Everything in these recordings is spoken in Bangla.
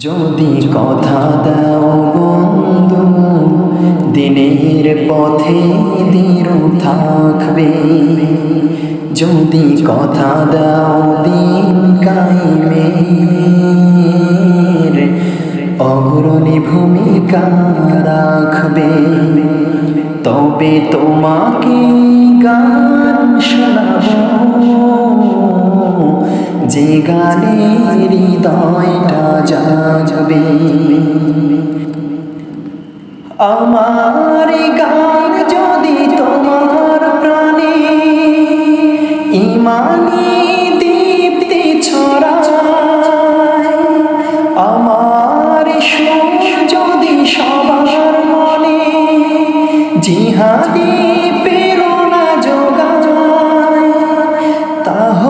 যদি কথা দাও বন্ধু, দিনের পথে দৃঢ় থাকবে। যদি কথা দাও দিন কাইমে, অগ্রণী ভূমিকা রাখবে। তবে তোমাকে গা যে গানে হৃদয়টা জাগবে। আমার গান যদি তোমার প্রাণে ইমানি দীপ্তি ছড়ায়, আমার সুর যদি সবার মনে জিহাদি প্রেরণা যোগায় তাহলে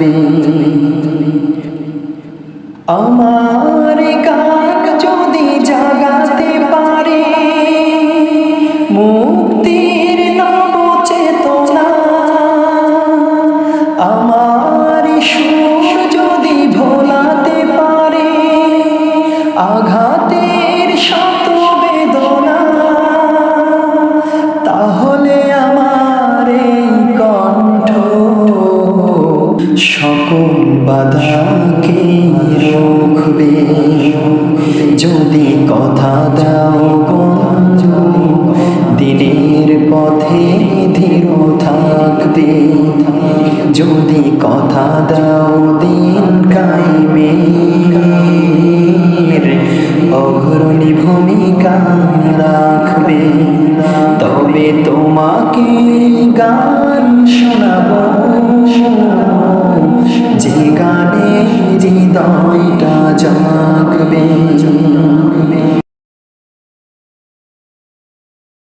জাগবে আমার সকল বাধাকে রুখবে। যদি কথা দাও দিনের পথে ধীর থাকবে। যদি কথা দাও দিন কাইমের অগ্রণী ভূমিকা রাখবে। তবে তোমাকে গান শোনাবো। আকবার